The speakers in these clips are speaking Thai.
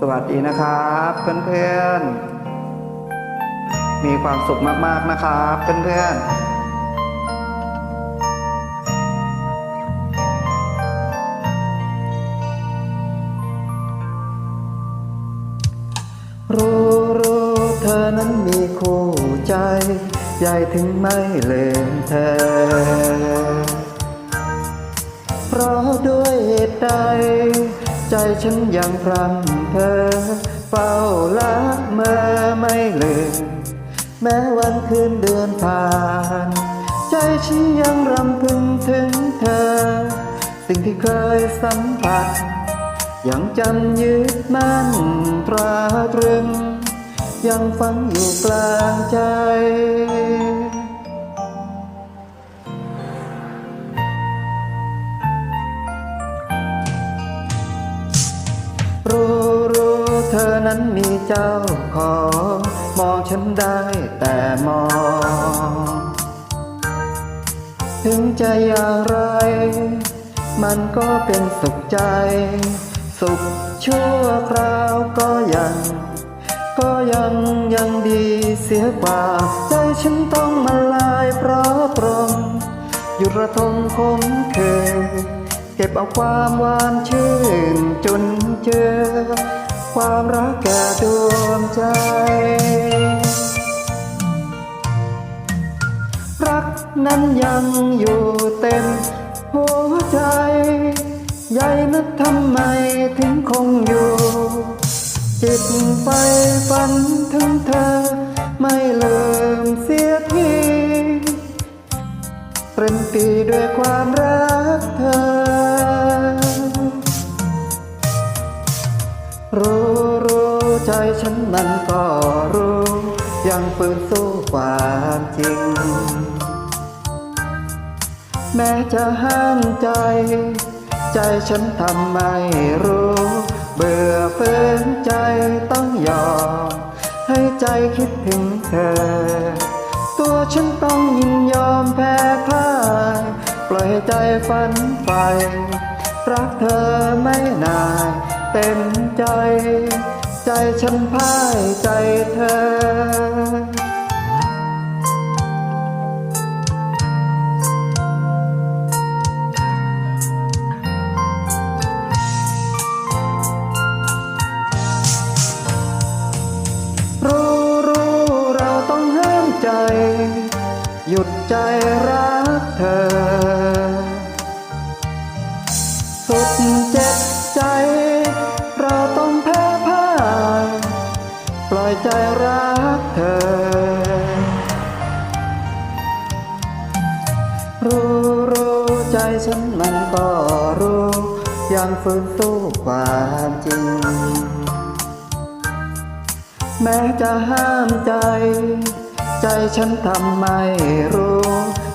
สวัสดีนะครับเพื่อนๆ มีความสุขมากๆนะครับเพื่อนๆรู้รู้เธอนั้นมีคู่ใจ ใหญ่ถึงไม่เลืมเธอ เพราะด้วยเหตุใด ใจฉันยังพรำเพอเฝ้าละเมื่อไม่ลืมแม้วันคืนเดือนผ่าน ใจฉันยังรำพึงถึงเธอ สิ่งที่เคยสัมผัส ยังจำยึดมั่นตราตรึง ยังฝังอยู่กลางใจ ธอนั้นมีเจ้าของ มองฉันได้แต่มอง ถึงจะอย่างไร มันก็เป็นสุขใจ สุขชั่วคราวก็ยัง ก็ยังยังดีเสียกว่า ใจฉันต้องมาลายเพราะตรง หยุดระทมคมเคยเก็บเอาความหวานชื่นจนเจอ ความรักแก่ดวงใจ รักนั้นยังอยู่เต็มหัวใจ ใหญ่นักทำไมถึงคงอยู่ จิตไฟฝันถึงเธอ ไม่ลืมเสียทีเปรนปีด้วยความรัก รู้รู้ใจฉันมันก็รู้ ยังฝืนสู้ความจริง แม้จะห้ามใจ ใจฉันทำไม่รู้ เบื่อเฟืนใจต้องยอม ให้ใจคิดถึงเธอ ตัวฉันต้องยินยอมแพ้พ่ายปล่อยให้ใจฝันไปรักเธอไม่นาย เต็มใจ ใจฉันพ่ายใจเธอรู้รู้เราต้องห้ามใจหยุดใจรักเธอ ปล่อยใจรักเธอ รู้รู้ใจฉันมันก็รู้ ยังฝืนสู้ความจริง แม้จะห้ามใจ ใจฉันทำไม่รู้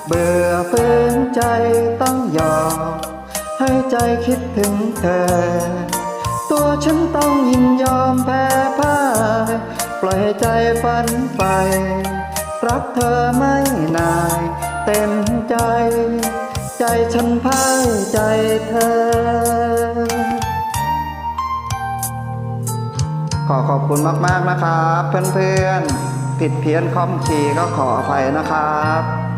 เบื่อฝืนใจต้องยอมให้ใจคิดถึงเธอ ตัวฉันต้องยินยอมแพ้พ่ายปล่อยให้ใจฝันไป รักเธอไม่นาย เต็มใจ ใจฉันพ่ายใจเธอขอขอบคุณมาก ๆ นะครับ เพื่อน ๆ ผิดเพี้ยนคอมคีย์ก็ขออภัยนะครับ